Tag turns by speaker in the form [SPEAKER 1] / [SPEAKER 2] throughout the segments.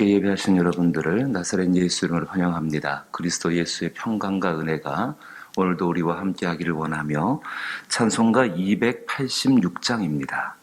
[SPEAKER 1] 하나님께 예배하신 여러분들을 나사렛 예수 이름으로 환영합니다. 그리스도 예수의 평강과 은혜가 오늘도 우리와 함께 하기를 원하며 찬송가 286장입니다.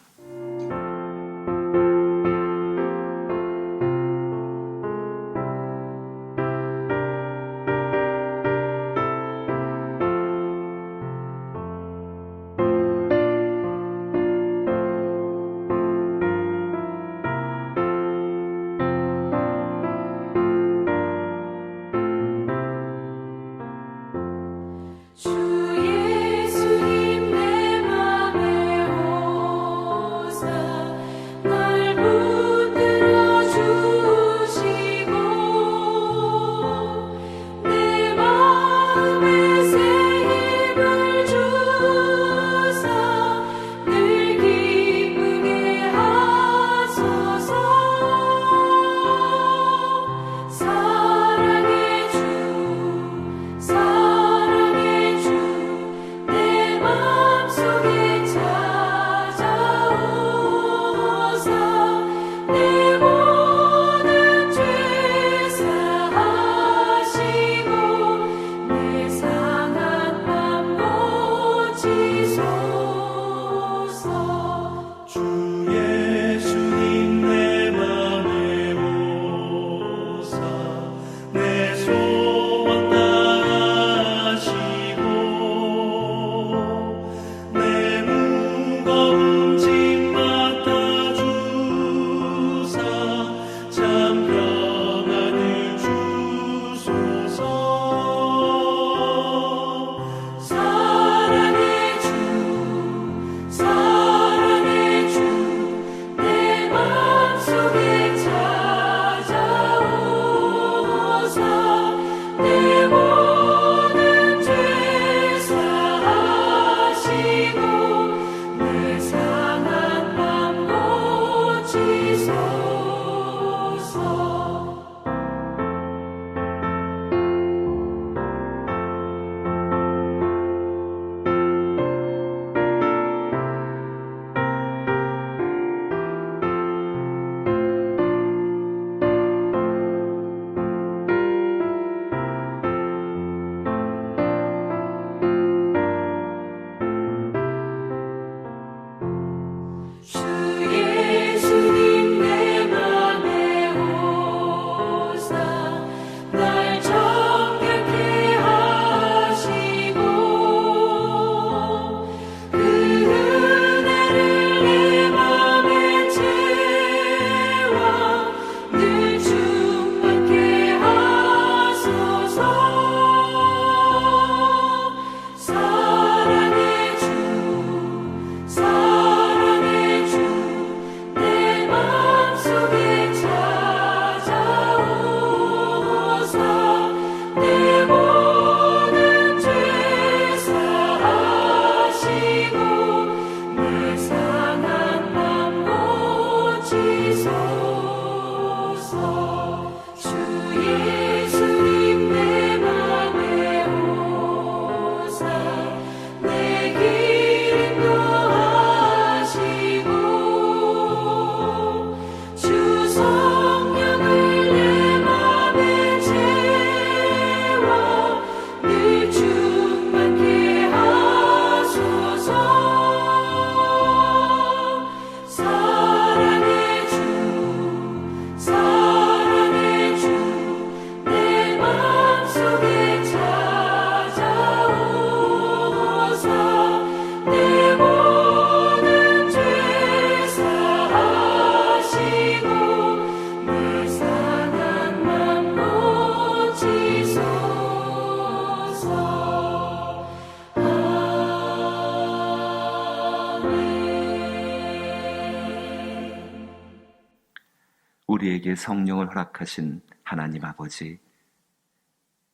[SPEAKER 2] 성령을
[SPEAKER 1] 허락하신 하나님 아버지,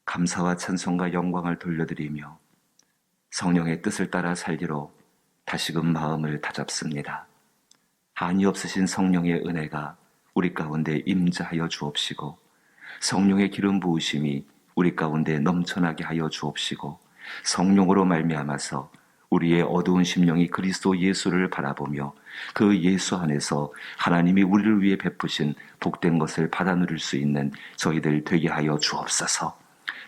[SPEAKER 1] 감사와 찬송과 영광을 돌려드리며 성령의 뜻을 따라 살기로 다시금 마음을 다잡습니다. 한이 없으신 성령의 은혜가 우리 가운데 임자하여 주옵시고 성령의 기름 부으심이 우리 가운데 넘쳐나게 하여 주옵시고 성령으로 말미암아서
[SPEAKER 2] 우리의 어두운 심령이 그리스도 예수를 바라보며 그 예수 안에서 하나님이 우리를 위해 베푸신 복된 것을 받아 누릴 수 있는 저희들 되게 하여 주옵소서.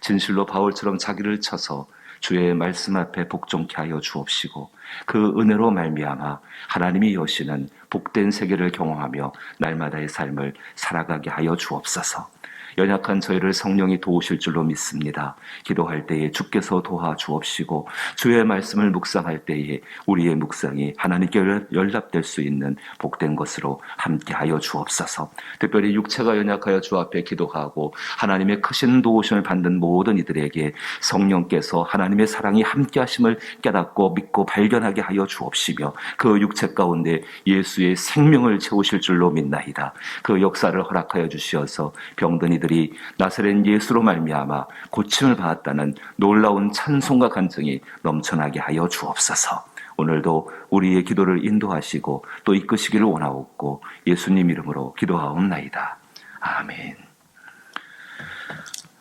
[SPEAKER 2] 진실로 바울처럼 자기를 쳐서 주의 말씀 앞에 복종케 하여 주옵시고 그 은혜로 말미암아 하나님이 여시는 복된 세계를 경험하며 날마다의 삶을 살아가게 하여 주옵소서. 연약한 저희를 성령이 도우실 줄로 믿습니다. 기도할 때에 주께서 도와 주옵시고 주의 말씀을 묵상할 때에 우리의 묵상이 하나님께 열- 연락될 수 있는 복된 것으로 함께하여 주옵소서. 특별히 육체가 연약하여 주 앞에 기도하고 하나님의 크신 도우심을 받는 모든 이들에게 성령께서 하나님의 사랑이 함께하심을 깨닫고 믿고 발견하게 하여 주옵시며 그 육체 가운데 예수의 생명을 채우실 줄로 믿나이다. 그 역사를 허락하여 주시어서 병든 이들 이 나사렛 예수로 말미암아 고침을 받았다는 놀라운 찬송과 간증이 넘쳐나게 하여 주옵소서. 오늘도 우리의 기도를 인도하시고 또 이끄시기를 원하옵고 예수님 이름으로 기도하옵나이다. 아멘.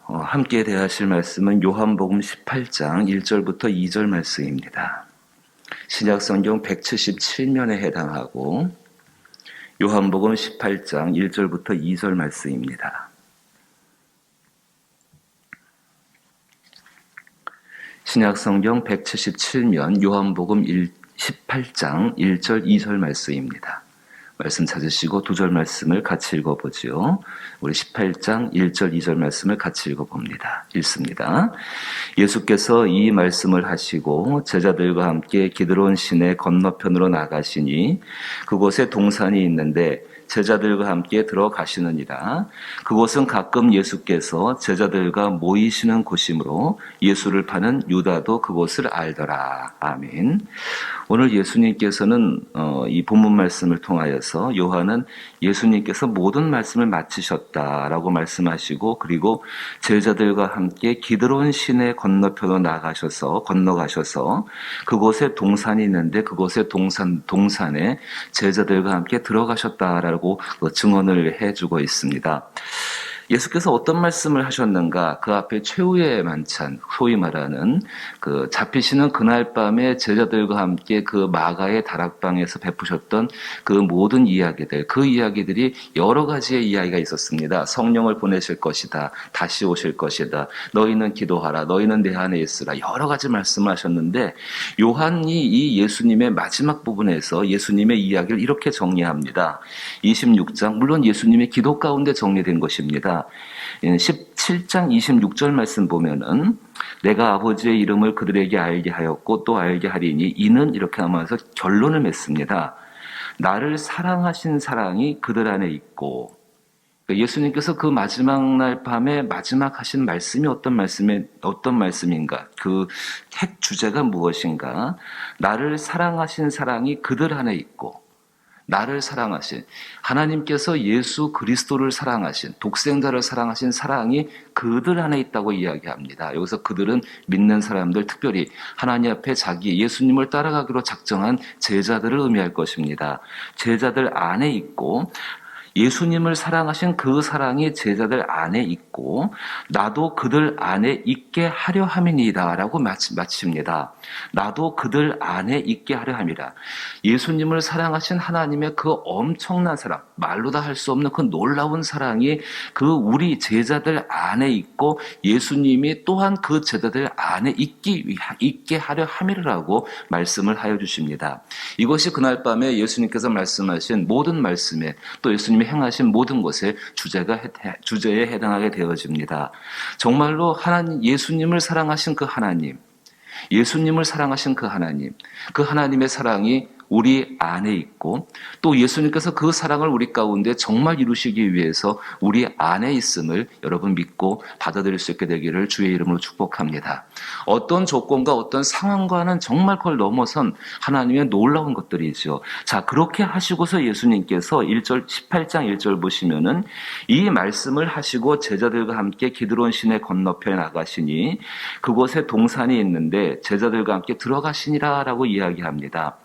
[SPEAKER 2] 어, 함께 대하실 말씀은 요한복음 18장 1절부터 2절 말씀입니다. 신약성경 177면에 해당하고 요한복음 18장 1절부터 2절 말씀입니다. 신약성경 177면 요한복음 1, 18장 1절 2절 말씀입니다. 말씀 찾으시고 두 절 말씀을 같이 읽어보지요. 우리 18장 1절 2절 말씀을 같이 읽어봅니다. 읽습니다. 예수께서 이 말씀을 하시고 제자들과 함께 기드론 시내 건너편으로 나가시니 그곳에 동산이 있는데 제자들과 함께 들어가시느니라. 그곳은 가끔 예수께서 제자들과 모이시는 곳이므로 예수를 파는 유다도 그곳을 알더라. 아멘. 오늘 예수님께서는 어, 이 본문 말씀을 통하여서 요한은 예수님께서 모든 말씀을 마치셨다라고 말씀하시고 그리고 제자들과 함께 기드론 시내 건너편으로 나가셔서 건너가셔서 그곳에 동산이 있는데 그곳에 동산 동산에 제자들과 함께 들어가셨다라고 그 증언을 해주고 있습니다. 예수께서 어떤 말씀을 하셨는가? 그 앞에 최후의 만찬, 소위 말하는 그 잡히시는 그날 밤에 제자들과 함께 그 마가의 다락방에서 베푸셨던 그 모든 이야기들, 그 이야기들이 여러 가지의 이야기가 있었습니다. 성령을 보내실 것이다. 다시 오실 것이다. 너희는 기도하라. 너희는 내 안에 있으라. 여러 가지 말씀을 하셨는데 요한이 이 예수님의 마지막 부분에서 예수님의 이야기를 이렇게 정리합니다. 26장, 물론 예수님의 기도 가운데 정리된 것입니다. 17장 26절 말씀 보면은 내가 아버지의 이름을 그들에게 알게 하였고 또 알게 하리니 이는 이렇게 하면서 결론을 맺습니다. 나를 사랑하신 사랑이 그들 안에 있고 그러니까 예수님께서 그 마지막 날 밤에 마지막 하신 말씀이 어떤 말씀에 어떤 말씀인가? 그 핵 주제가 무엇인가? 나를 사랑하신 사랑이 그들 안에 있고 나를 사랑하신 하나님께서 예수 그리스도를 사랑하신 독생자를 사랑하신 사랑이 그들 안에 있다고 이야기합니다. 여기서 그들은 믿는 사람들 특별히 하나님 앞에 자기 예수님을 따라가기로 작정한 제자들을 의미할 것입니다. 제자들 안에 있고 예수님을 사랑하신 그 사랑이 제자들 안에 있고 나도 그들 안에 있게 하려 함이니다라고 마칩니다. 나도 그들 안에 있게 하려 함이라. 예수님을 사랑하신 하나님의 그 엄청난 사랑, 말로 다 할 수 없는 그 놀라운 사랑이 그 우리 제자들 안에 있고 예수님이 또한 그 제자들 안에 있기 있게 하려 함이라고 말씀을 하여 주십니다. 이것이 그날 밤에 예수님께서 말씀하신 모든 말씀에 또 예수님이 행하신 모든 것에 주제가 해- 주제에 해당하게 되어집니다. 정말로 하나님 예수님을 사랑하신 그 하나님 예수님을 사랑하신 그 하나님, 그 하나님의 사랑이 우리 안에 있고 또 예수님께서 그 사랑을 우리 가운데 정말 이루시기 위해서 우리 안에 있음을 여러분 믿고 받아들일 수 있게 되기를 주의 이름으로 축복합니다. 어떤 조건과 어떤 상황과는 정말 그걸 넘어선 하나님의 놀라운 것들이죠. 자, 그렇게 하시고서 예수님께서 1절 18장 1절 보시면은 이 말씀을 하시고 제자들과 함께 기드론 시내 건너편에 나가시니 그곳에 동산이 있는데 제자들과 함께 들어가시니라라고 이야기합니다.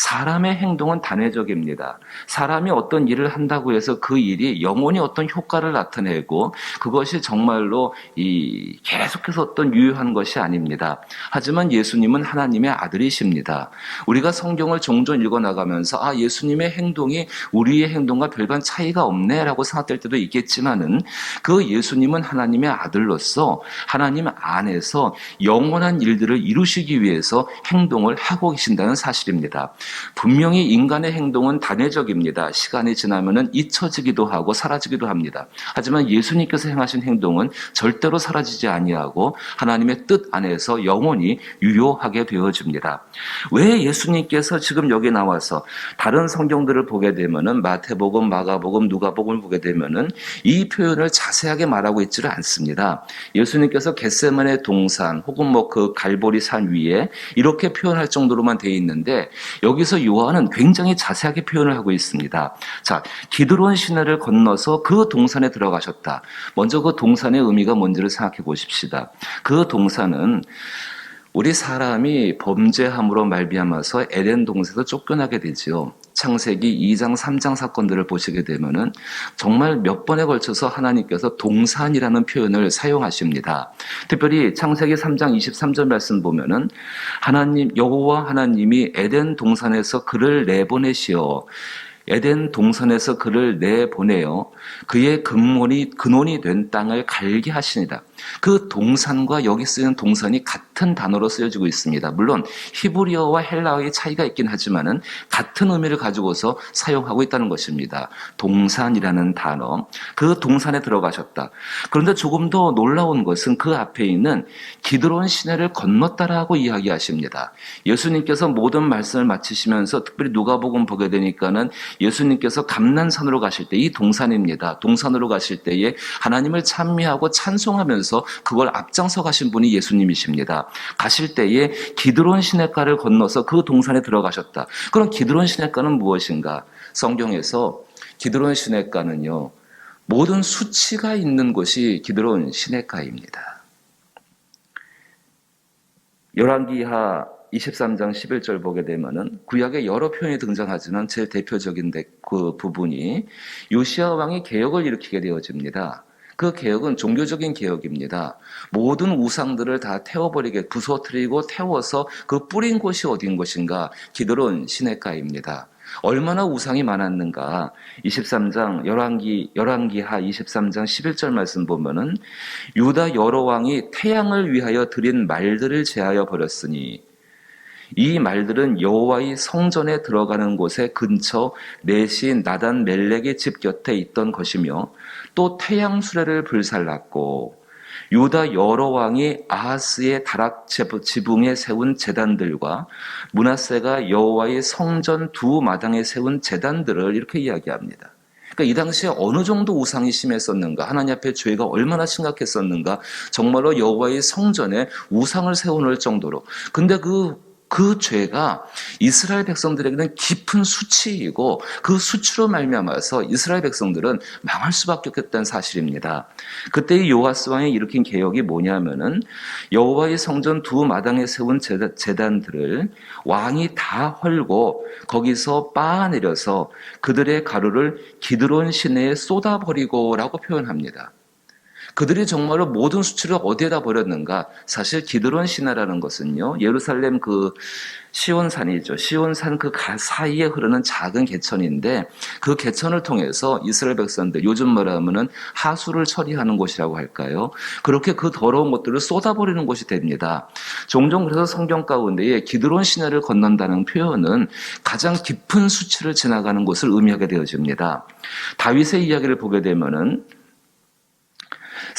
[SPEAKER 2] 사람의 행동은 단회적입니다. 사람이 어떤 일을 한다고 해서 그 일이 영원히 어떤 효과를 나타내고 그것이 정말로 이 계속해서 어떤 유효한 것이 아닙니다. 하지만 예수님은 하나님의 아들이십니다. 우리가 성경을 종종 읽어 나가면서 아 예수님의 행동이 우리의 행동과 별반 차이가 없네라고 생각될 때도 있겠지만은 그 예수님은 하나님의 아들로서 하나님 안에서 영원한 일들을 이루시기 위해서 행동을 하고 계신다는 사실입니다. 분명히 인간의 행동은 단회적입니다. 시간이 지나면은 잊혀지기도 하고 사라지기도 합니다. 하지만 예수님께서 행하신 행동은 절대로 사라지지 아니하고 하나님의 뜻 안에서 영원히 유효하게 되어집니다. 왜 예수님께서 지금 여기 나와서 다른 성경들을 보게 되면은 마태복음, 마가복음, 누가복음을 보게 되면은 이 표현을 자세하게 말하고 있지를 않습니다. 예수님께서 겟세만의 동산 혹은 뭐 그 갈보리 산 위에 이렇게 표현할 정도로만 되어 있는데 여기 서 요한은 굉장히 자세하게 표현을 하고 있습니다. 자, 기드론 시내를 건너서 그 동산에 들어가셨다. 먼저 그 동산의 의미가 뭔지를 생각해 보십시다. 그 동산은 우리 사람이 범죄함으로 말미암아서 에덴 동산에서 쫓겨나게 되지요. 창세기 2장, 3장 사건들을 보시게 되면은 정말 몇 번에 걸쳐서 하나님께서 동산이라는 표현을 사용하십니다. 특별히 창세기 3장 23절 말씀 보면은 하나님 여호와 하나님이 에덴 동산에서 그를 내보내시어 에덴 동산에서 그를 내보내어 그의 근원이 근원이 된 땅을 갈게 하시니다. 그 동산과 여기 쓰이는 동산이 같은 단어로 쓰여지고 있습니다. 물론 히브리어와 헬라어의 차이가 있긴 하지만은 같은 의미를 가지고서 사용하고 있다는 것입니다. 동산이라는 단어. 그 동산에 들어가셨다. 그런데 조금 더 놀라운 것은 그 앞에 있는 기드론 시내를 건넜다라고 이야기하십니다. 예수님께서 모든 말씀을 마치시면서 특별히 누가복음 보게 되니까는 예수님께서 감난산으로 가실 때 이 동산입니다. 동산으로 가실 때에 하나님을 찬미하고 찬송하면서 그걸 앞장서 가신 분이 예수님이십니다. 가실 때에 기드론 시내가를 건너서 그 동산에 들어가셨다. 그럼 기드론 시내가는 무엇인가? 성경에서 기드론 시내가는요. 모든 수치가 있는 곳이 기드론 시내가입니다. 열왕기하 23장 11절 보게 되면은 구약에 여러 표현이 등장하지만 제일 대표적인 데- 그 부분이 요시아 왕이 개혁을 일으키게 되어집니다. 그 개혁은 종교적인 개혁입니다. 모든 우상들을 다 태워버리게 부서뜨리고 태워서 그 뿌린 곳이 어딘 것인가? 기드론 시내가입니다. 얼마나 우상이 많았는가? 23장 열왕기 열왕기하 23장 11절 말씀 보면은 유다 여러 왕이 태양을 위하여 드린 말들을 제하여 버렸으니 이 말들은 여호와의 성전에 들어가는 곳에 근처 내신 나단 멜렉의 집 곁에 있던 것이며 또 태양 수레를 불살랐고 유다 여러 왕이 아하스의 다락 지붕에 세운 제단들과 문하세가 여호와의 성전 두 마당에 세운 제단들을 이렇게 이야기합니다. 그러니까 이 당시에 어느 정도 우상이 심했었는가, 하나님 앞에 죄가 얼마나 심각했었는가, 정말로 여호와의 성전에 우상을 세워놓을 정도로. 근데 그 그 죄가 이스라엘 백성들에게는 깊은 수치이고 그 수치로 말미암아서 이스라엘 백성들은 망할 수밖에 없겠다는 사실입니다. 그때 이 요하스 왕이 일으킨 개혁이 뭐냐면은 여호와의 성전 두 마당에 세운 제단- 제단들을 왕이 다 헐고 거기서 빻아내려서 그들의 가루를 기드론 시내에 쏟아버리고라고 표현합니다. 그들이 정말로 모든 수치를 어디에다 버렸는가? 사실 기드론 시내라는 것은요, 예루살렘 그 시온산이죠. 시온산 그 가- 사이에 흐르는 작은 개천인데 그 개천을 통해서 이스라엘 백성들 요즘 말하면은 하수를 처리하는 곳이라고 할까요? 그렇게 그 더러운 것들을 쏟아버리는 곳이 됩니다. 종종 그래서 성경 가운데에 기드론 시내를 건넌다는 표현은 가장 깊은 수치를 지나가는 곳을 의미하게 되어집니다. 다윗의 이야기를 보게 되면은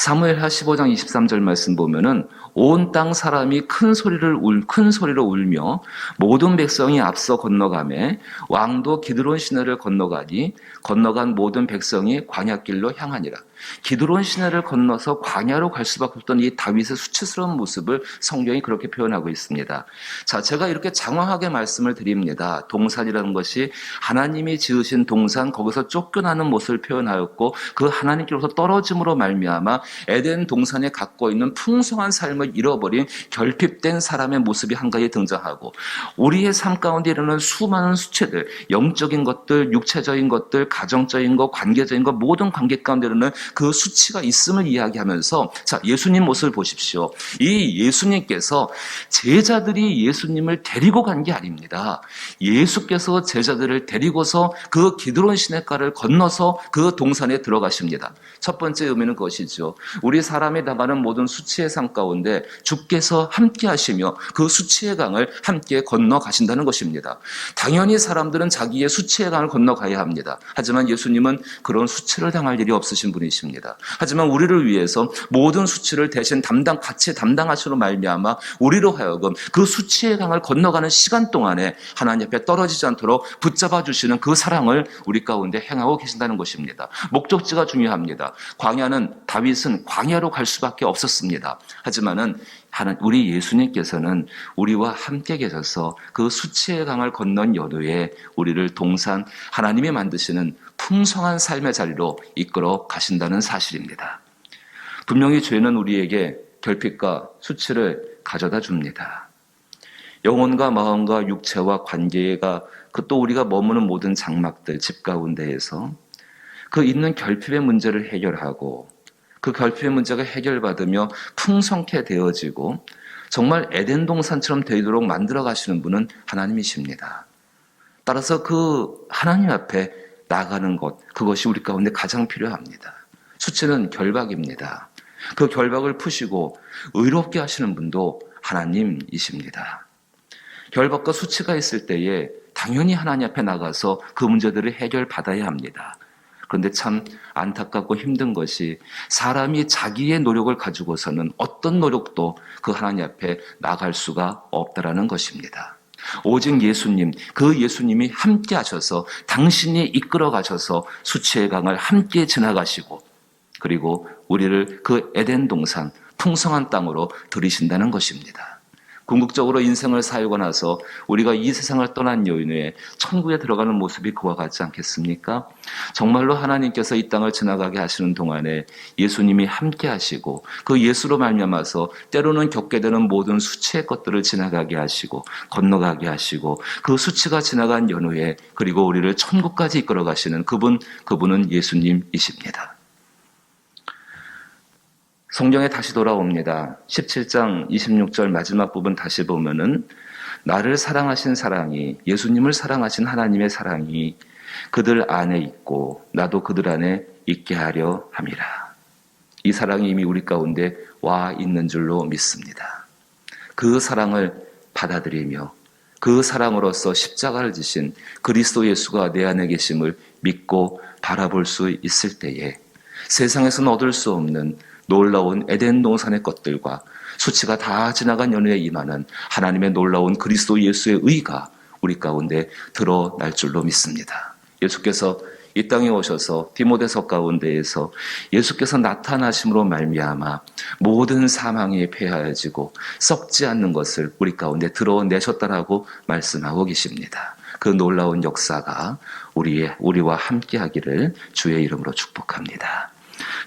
[SPEAKER 2] 사무엘하 15장 23절 말씀 보면은 온 땅 사람이 큰 소리를 울, 큰 소리로 울며 모든 백성이 앞서 건너가매 왕도 기드론 시내를 건너가니 건너간 모든 백성이 광야길로 향하니라. 기드론 시내를 건너서 광야로 갈 수밖에 없던 이 다윗의 수치스러운 모습을 성경이 그렇게 표현하고 있습니다. 자, 제가 이렇게 장황하게 말씀을 드립니다. 동산이라는 것이 하나님이 지으신 동산 거기서 쫓겨나는 모습을 표현하였고 그 하나님께로서 떨어짐으로 말미암아 에덴 동산에 갖고 있는 풍성한 삶을 잃어버린 결핍된 사람의 모습이 한 가지 등장하고 우리의 삶 가운데 일어나는 수많은 수치들, 영적인 것들, 육체적인 것들, 가정적인 것, 관계적인 것, 모든 관계 가운데 일어나는 그 수치가 있음을 이야기하면서 자, 예수님 모습을 보십시오. 이 예수님께서 제자들이 예수님을 데리고 간 게 아닙니다. 예수께서 제자들을 데리고서 그 기드론 시내가를 건너서 그 동산에 들어가십니다. 첫 번째 의미는 그것이죠. 우리 사람이 나가는 모든 수치의 상 가운데 주께서 함께 하시며 그 수치의 강을 함께 건너 가신다는 것입니다. 당연히 사람들은 자기의 수치의 강을 건너 가야 합니다. 하지만 예수님은 그런 수치를 당할 일이 없으신 분이십니다. 하지만 우리를 위해서 모든 수치를 대신 담당 같이 담당하시로 말미암아 우리로 하여금 그 수치의 강을 건너가는 시간 동안에 하나님 앞에 떨어지지 않도록 붙잡아 주시는 그 사랑을 우리 가운데 행하고 계신다는 것입니다. 목적지가 중요합니다. 광야는 다윗은 광야로 갈 수밖에 없었습니다. 하지만은 하나 우리 예수님께서는 우리와 함께 계셔서 그 수치의 강을 건넌 연후에 우리를 동산 하나님이 만드시는 풍성한 삶의 자리로 이끌어 가신다는 사실입니다. 분명히 죄는 우리에게 결핍과 수치를 가져다 줍니다. 영혼과 마음과 육체와 관계가 그 또 우리가 머무는 모든 장막들 집 가운데에서 그 있는 결핍의 문제를 해결하고 그 결핍의 문제가 해결받으며 풍성케 되어지고 정말 에덴 동산처럼 되도록 만들어 가시는 분은 하나님이십니다. 따라서 그 하나님 앞에 나가는 것 그것이 우리 가운데 가장 필요합니다. 수치는 결박입니다. 그 결박을 푸시고 의롭게 하시는 분도 하나님이십니다. 결박과 수치가 있을 때에 당연히 하나님 앞에 나가서 그 문제들을 해결받아야 합니다. 그런데 참 안타깝고 힘든 것이 사람이 자기의 노력을 가지고서는 어떤 노력도 그 하나님 앞에 나갈 수가 없다라는 것입니다. 오직 예수님, 그 예수님이 함께 하셔서 당신이 이끌어 가셔서 수치의 강을 함께 지나가시고 그리고 우리를 그 에덴 동산 풍성한 땅으로 들이신다는 것입니다. 궁극적으로 인생을 살고 나서 우리가 이 세상을 떠난 요인에 천국에 들어가는 모습이 그와 같지 않겠습니까? 정말로 하나님께서 이 땅을 지나가게 하시는 동안에 예수님이 함께 하시고 그 예수로 말미암아서 때로는 겪게 되는 모든 수치의 것들을 지나가게 하시고 건너가게 하시고 그 수치가 지나간 연후에 그리고 우리를 천국까지 이끌어 가시는 그분 그분은 예수님이십니다. 성경에 다시 돌아옵니다. 17장 26절 마지막 부분 다시 보면은 나를 사랑하신 사랑이 예수님을 사랑하신 하나님의 사랑이 그들 안에 있고 나도 그들 안에 있게 하려 함이라. 이 사랑이 이미 우리 가운데 와 있는 줄로 믿습니다. 그 사랑을 받아들이며 그 사랑으로서 십자가를 지신 그리스도 예수가 내 안에 계심을 믿고 바라볼 수 있을 때에 세상에서는 얻을 수 없는 놀라운 에덴 동산의 것들과 수치가 다 지나간 연후에 임하는 하나님의 놀라운 그리스도 예수의 의가 우리 가운데 드러날 줄로 믿습니다. 예수께서 이 땅에 오셔서 디모데서 가운데에서 예수께서 나타나심으로 말미암아 모든 사망이 폐하여지고 썩지 않는 것을 우리 가운데 드러내셨다라고 말씀하고 계십니다. 그 놀라운 역사가 우리의 우리와 함께하기를 주의 이름으로 축복합니다.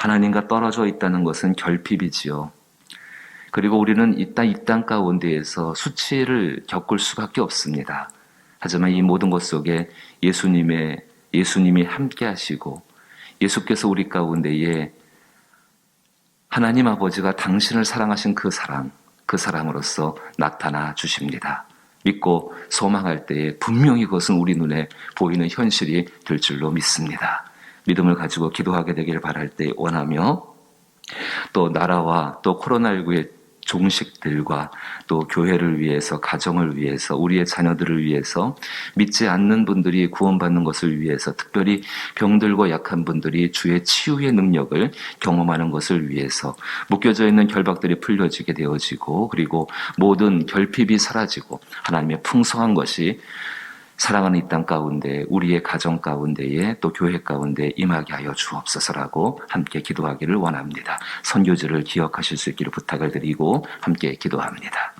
[SPEAKER 2] 하나님과 떨어져 있다는 것은 결핍이지요. 그리고 우리는 이 땅, 이 땅 가운데에서 수치를 겪을 수밖에 없습니다. 하지만 이 모든 것 속에 예수님의, 예수님이 함께 하시고 예수께서 우리 가운데에 하나님 아버지가 당신을 사랑하신 그 사랑, 그 사랑으로서 나타나 주십니다. 믿고 소망할 때에 분명히 그것은 우리 눈에 보이는 현실이 될 줄로 믿습니다. 믿음을 가지고 기도하게 되기를 바랄 때 원하며 또 나라와 또 코로나19의 종식들과 또 교회를 위해서 가정을 위해서 우리의 자녀들을 위해서 믿지 않는 분들이 구원받는 것을 위해서 특별히 병들고 약한 분들이 주의 치유의 능력을 경험하는 것을 위해서 묶여져 있는 결박들이 풀려지게 되어지고 그리고 모든 결핍이 사라지고 하나님의 풍성한 것이 사랑하는 이 땅 가운데 우리의 가정 가운데에 또 교회 가운데 임하게 하여 주옵소서라고 함께 기도하기를 원합니다. 선교지를 기억하실 수 있기를 부탁을 드리고 함께 기도합니다.